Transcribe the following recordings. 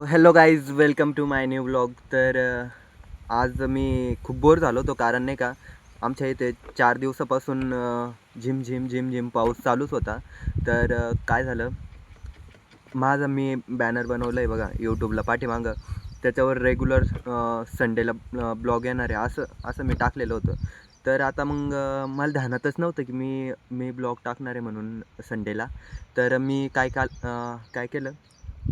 Hello guys welcome to my new blog तर आज मी खूप बोर झालो होतो कारण नाही का आमच्या इथे चार दिवसापासून झिम झिम झिम झिम पाऊस चालूच होता. तर काय झालं माझं मी बॅनर बनवलं आहे बघा यूट्यूबला पाठीमागं. त्याच्यावर रेग्युलर संडेला ब्लॉग येणार आहे असं असं मी टाकलेलं होतं. तर आता मग मला ध्यानातच नव्हतं की मी मी ब्लॉग टाकणार आहे म्हणून संडेला तर मी काय काल काय केलं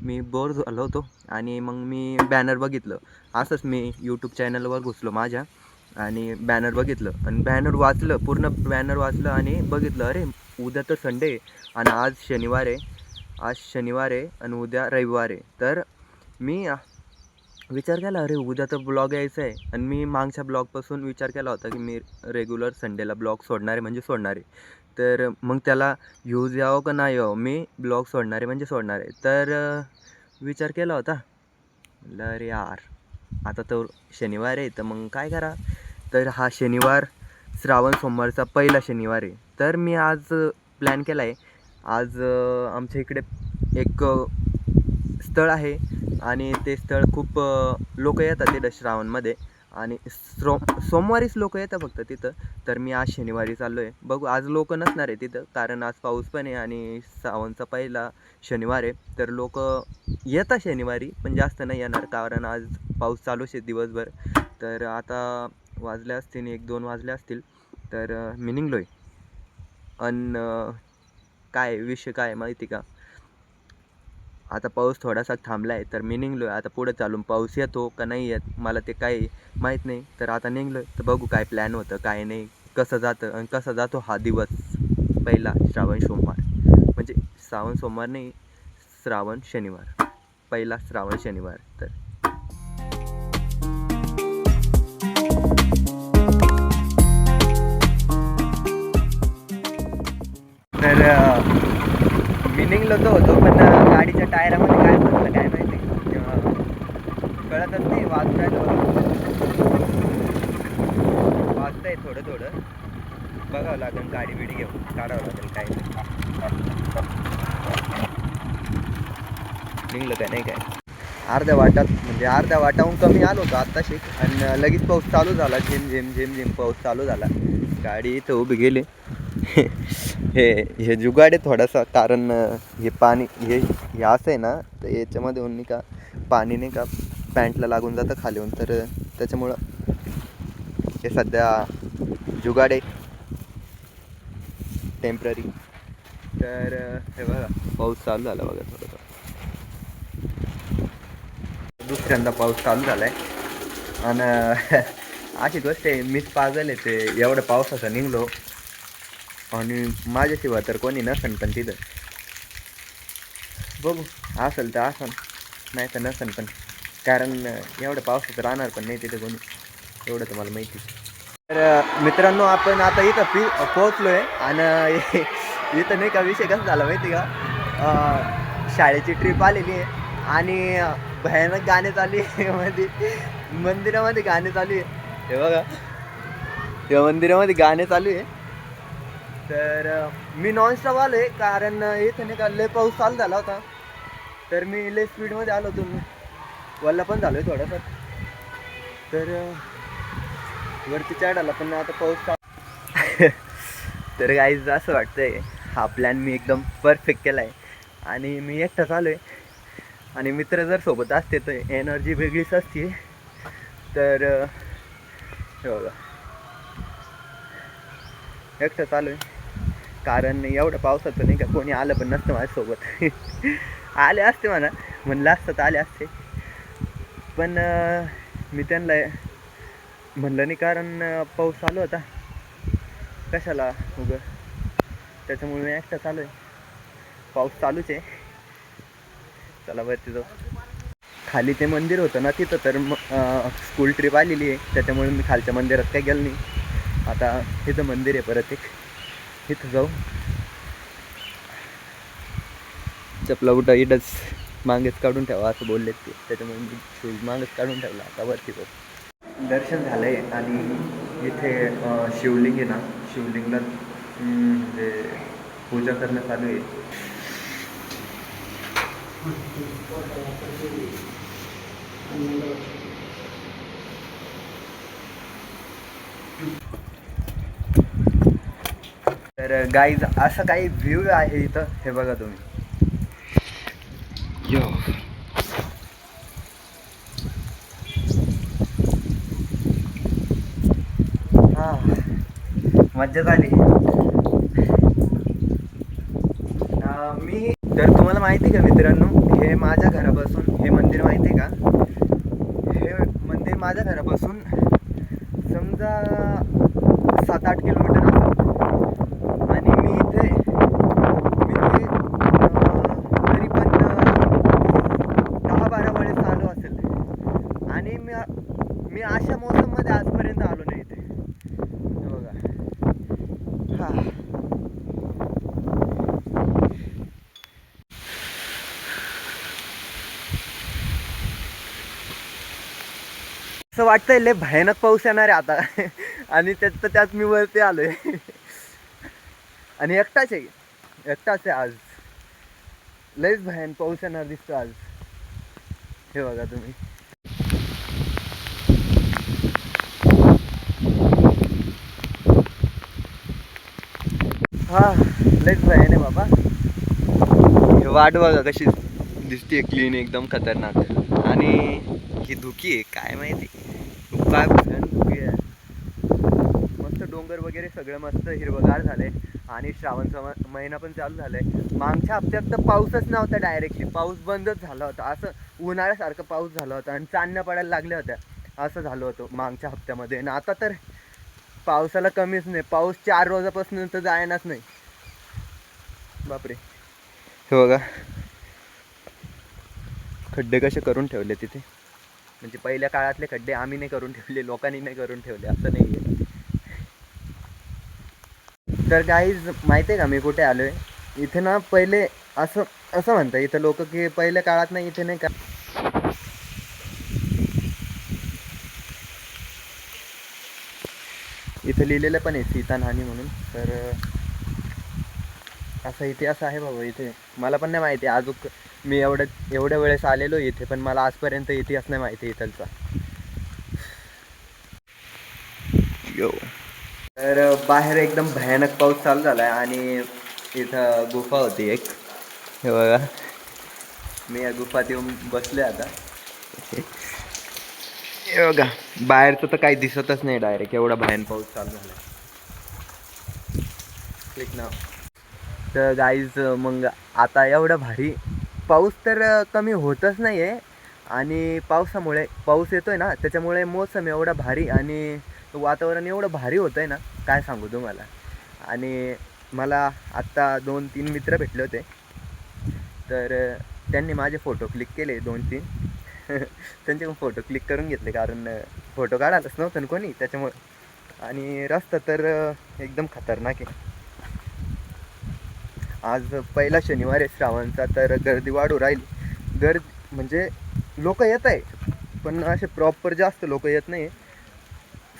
मी बोर झालो होतो आणि मग मी बॅनर बघितलं. असंच मी यूट्यूब चॅनलवर घुसलो माझ्या आणि बॅनर बघितलं. आणि बॅनर वाचलं पूर्ण बॅनर वाचलं आणि बघितलं अरे उद्या तर संडे आहे आणि आज शनिवार आहे. आज शनिवार आहे आणि उद्या रविवार आहे. तर मी विचार केला अरे उद्या तर ब्लॉग यायचा आहे. आणि मी मागच्या ब्लॉगपासून विचार केला होता की मी रेग्युलर संडेला ब्लॉग सोडणार आहे म्हणजे सोडणार आहे. तर मग त्याला व्ह्यूज यावं का नाही यावं? मी ब्लॉग सोडणार आहे म्हणजे सोडणार. आहे तर विचार केला होता. म्हटलं अरे यार आता तर शनिवार आहे तर मग काय करा? तर हा शनिवार श्रावण सोमवारचा पहिला शनिवार आहे. तर मी आज प्लॅन केला आहे. आज आमच्या इकडे एक स्थळ आहे. आणि ते स्थळ खूप लोक येतात तिथं श्रावणमध्ये. आणि सो सोमवारीच लोक येतात फक्त तिथं. तर मी आज शनिवारी चाललो आहे बघू आज लोक नसणार आहे तिथं कारण आज पाऊस पण आहे आणि सावनचा पहिला शनिवार आहे. तर लोक येतात शनिवारी पण जास्त नाही येणार कारण आज पाऊस चालूच आहे दिवसभर. तर आता वाजले असतील एक दोन वाजले असतील तर मी निघलो आहे अन काय विषय काय माहिती का? आता पाऊस थोडासा थांबला आहे तर मी निघलो आहे आता पुढे चालून पाऊस येतो का नाही येत मला ते काही माहीत नाही. तर आता निघलो आहे तर बघू काय प्लॅन होतं काय नाही कसं जातं आणि कसा जातो हा दिवस पहिला श्रावण सोमवार. म्हणजे श्रावण सोमवार नाही श्रावण शनिवार. पहिला श्रावण शनिवार. तर तर मी निघलो तर होतो पण अ, टायरामध्ये काय झालं काय माहिती? अ, कळतच नाही वाजत वाजतंय थोडं थोडं. बघावं लागेल गाडी बिडी घेऊन काढावं लागेल काय. निघलं काय नाही काय? अर्ध्या वाटात म्हणजे अर्ध्या वाटाहून कमी आलो होतो आत्ताशी. आणि लगेच पाऊस चालू झाला झेम झिम झिम झिम पाऊस चालू झाला. गाडी इथं उभी गेली. हे हे जुगाड आहे थोडासा कारण हे पाणी हे हे असं आहे ना तर याच्यामध्ये नाही का पाणी नाही का पॅन्टला लागून जातं खाली होऊन तर त्याच्यामुळं हे सध्या जुगाड आहे. टेंपररी तर हे बघा पाऊस चालू झाला बघा थोडंसं. दुसऱ्यांदा पाऊस चालू झाला आहे आणि अशी गोष्ट आहे मीच पागल आहे ते एवढं पावसाचं निघलो. आणि माझ्याशिवाय तर कोणी नसन पण तिथं. बघू असेल तर असन नाही तर नसन पण. कारण एवढं पावसात राहणार पण नाही तिथं कोणी. एवढं तुम्हाला माहिती. तर मित्रांनो आपण आता इथं पी पोहोचलो आहे आणि इथं नाही का विषय कसा झाला माहिती का? शाळेची ट्रिप आलेली आहे. आणि भयानक गाणे चालू आहे. मध्ये म्हणजे, मंदिरामध्ये गाणे चालू आहे. हे बघा. त्या मंदिरामध्ये गाणे चालू आहे. तर मी मी नॉनस्टॉप आलो आहे कारण अ, इथं नाही का लय पाऊस चालू झाला होता. तर मी लय स्पीडमध्ये आलो होतो. वल्ला पण झालो आहे थोडासा. तर वरती चढायला पण आता पाऊस चालू तर गाईज असं वाटतंय हा प्लॅन मी एकदम परफेक्ट केला आहे आणि मी एकटाच आलो आहे आणि मित्र जर सोबत असते तर एनर्जी वेगळीच असते तर हे बघा. एकटं चालू आहे कारण एवढं पावसाचं नाही का कोणी आलं पण नसतं माझ्यासोबत. आले असते म्हणा म्हणलं असतं तर आले असते. पण मी त्यांना म्हणलं नाही कारण पाऊस चालू होता. कशाला उगं? त्याच्यामुळे मी एकटा चालू आहे पाऊस चालूच आहे. चला बरं तिथं खाली ते मंदिर होतं ना तिथं तर मग स्कूल ट्रिप आलेली आहे. त्याच्यामुळे मी खालच्या मंदिरात काही गेलो नाही. आता तिथं मंदिर आहे परत एक. इथं जाऊ. चपला उठा इथंच मागेच काढून ठेवा असं बोललेत ते. त्याच्यामुळे मी शूज मागेच काढून ठेवला. आता वरती बघ. दर्शन झालं आहे आणि इथे शिवलिंग आहे ना. शिवलिंगला म्हणजे पूजा करणं चालू आहे. तर गाईज असं काही व्ह्यू आहे इथं? हे बघा तुम्ही. यो. हा. मज्जा झाली मी तर तुम्हाला माहिती आहे का मित्रांनो हे माझ्या घरापासून हे मंदिर माहिती आहे का? हे मंदिर माझ्या घरापासून समजा सात आठ किलोमीटर असेल आणि मी इथे मी ते अं, तरी पण अं, दहा बारा वेळेस आलो असेल आणि मी मी अशा मोसममध्ये आजपर्यंत आलो नाही इथे हे बघा हा असं वाटतंय लय भयानक पाऊस येणार आहे आता. आणि त्यात तर त्यात मी वरती आलोय. आणि एकटाच आहे. एकटाच आहे आज. लयच भयान पाऊस येणार दिसतो आज. हे बघा तुम्ही. हा लयच भयान आहे बाबा. हे वाट बघा कशी दिसते क्लीन एकदम खतरनाक. आणि ही धुकी आहे काय माहिती. काय भयान आहे मस्त डोंगर वगैरे सगळं मस्त हिरवगार आहे आणि श्रावणचा महिना पण चालू झालाय. मागच्या हप्त्यात तर पाऊसच नव्हता डायरेक्टली पाऊस बंदच झाला होता. असं उन्हाळ्यासारखं पाऊस झाला होता आणि चांदण्या पडायला लागल्या होत्या. असं झालं होतं मागच्या हप्त्यामध्ये. आणि आता तर पावसाला कमीच नाही. पाऊस चार रोजापासून तर जायनाच नाही. बापरे. हे बघा. खड्डे कसे करून ठेवले तिथे. म्हणजे पहिल्या काळातले खड्डे आम्ही नाही करून ठेवले लोकांनी नाही करून ठेवले असं नाही आहे. तर गाईज माहिती आहे का मी कुठे आलोय? इथे ना पहिले असं असं म्हणतात इथं लोक की पहिल्या काळात नाही इथे नाही का इथं लिहिलेलं पण आहे सीतानहानी म्हणून. तर असा इतिहास आहे बाबा इथे. मला पण नाही माहिती अजून मी एवढं एवढ्या वेळेस आलेलो इथे पण मला आजपर्यंत इतिहास नाही माहिती इथलचा. यो. तर बाहेर एकदम भयानक पाऊस चालू झाला आहे आणि इथं गुफा होती एक. हे बघा. मी या गुफात येऊन बसले आता. हे बघा. बाहेरचं तर काही दिसतच नाही डायरेक्ट एवढा भयान पाऊस चालू झाला क्लिक ना तर गाईज मग आता एवढं भारी पाऊस तर कमी होतच नाही आहे आणि पावसामुळे पाऊस येतो आहे ना त्याच्यामुळे मोसम एवढा भारी आणि वातावरण एवढं भारी होतं आहे ना काय सांगू तुम्हाला. आणि मला आत्ता दोन तीन मित्र भेटले होते. तर त्यांनी माझे फोटो क्लिक केले दोन तीन. त्यांचे पण फोटो क्लिक करून घेतले कारण फोटो काढायलाच नव्हतं ना कोणी त्याच्यामुळे. आणि रस्ता तर एकदम खतरनाक आहे. आज पहिला शनिवार आहे श्रावणचा तर गर्दी वाढू राहिली. गर्दी म्हणजे लोक येत आहे पण असे प्रॉपर जास्त लोक येत नाही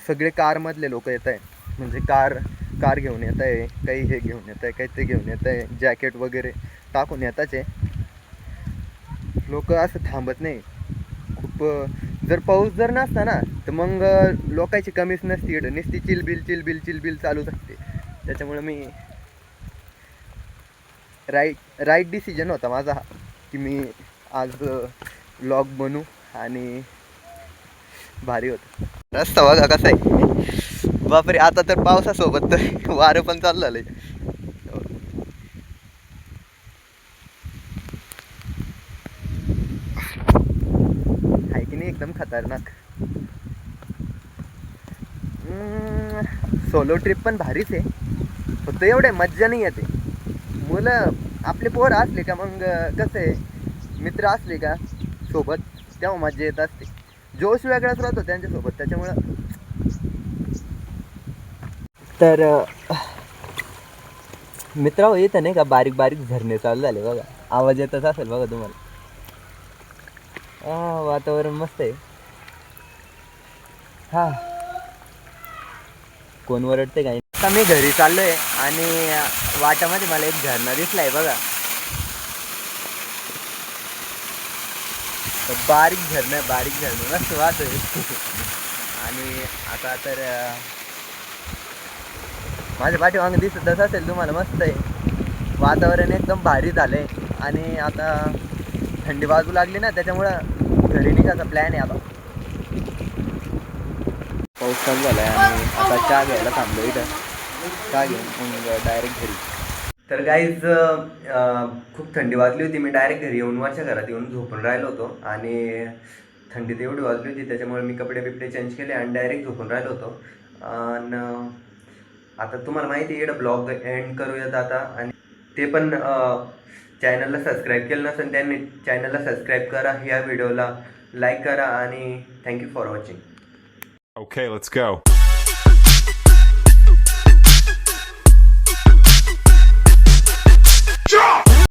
सगळे कारमधले लोक येत आहे म्हणजे कार कार घेऊन येत आहे काही हे घेऊन येत आहे काही ते घेऊन येत आहे जॅकेट वगैरे टाकून येताच आहे. लोक असं थांबत नाही. खूप जर पाऊस जर नसता ना तर मग लोकांची कमीच नसती नुसती चिलबिल चिलबिल चिलबिल चालूच असते. त्याच्यामुळं मी राईट राईट डिसिजन होता माझा हा, की मी आज लॉग बनू आणि भारी होतं. रस्ता बघा कसा आहे. बापरे आता तर पावसासोबत तर वारं पण चाललं आहे की नाही एकदम खतरनाक. सोलो ट्रिप पण भारीच आहे. फक्त एवढे मज्जा नाही येते. मुलं आपले पोर असले का मग कसं आहे? मित्र असले का सोबत तेव्हा मज्जा येत असते. जोश वेगळाच राहतो त्यांच्यासोबत त्याच्यामुळं. तर मित्र येतं नाही का बारीक बारीक झरणे चालू झाले बघा. आवाज येतच असेल बघा तुम्हाला. हा वातावरण मस्त आहे. हा. कोण वरडते काय? आता मी घरी चाललोय आणि वाटामध्ये मला एक झरणा दिसलाय बघा. बारीक झरणं बारीक झरणं मस्त वाच आणि आता तर माझ्या पाठीमागे दिसत तसं असेल तुम्हाला मस्त आहे. वातावरण एकदम भारी झालं आहे आणि आता थंडी बाजू लागली ना त्याच्यामुळं घरी निघायचा प्लॅन आहे आता. पाऊस चालू झाला आहे आणि आता चहा घ्यायला थांबलो इथं. का घेऊन मग डायरेक्ट घरी. तर गाईज खूप थंडी वाजली होती. मी डायरेक्ट घरी येऊन माझ्या घरात येऊन झोपून राहिलो होतो. आणि थंडी तर एवढी वाजली होती त्याच्यामुळे मी कपडे बिपडे चेंज केले आणि डायरेक्ट झोपून राहिलो होतो. आणि आता तुम्हाला माहिती आहे ब्लॉग एंड करूयात आता. आणि ते पण चॅनलला सबस्क्राईब केलं नसेल त्यांनी चॅनलला सबस्क्राईब करा. ह्या व्हिडिओला लाईक करा आणि thank you for watching okay let's go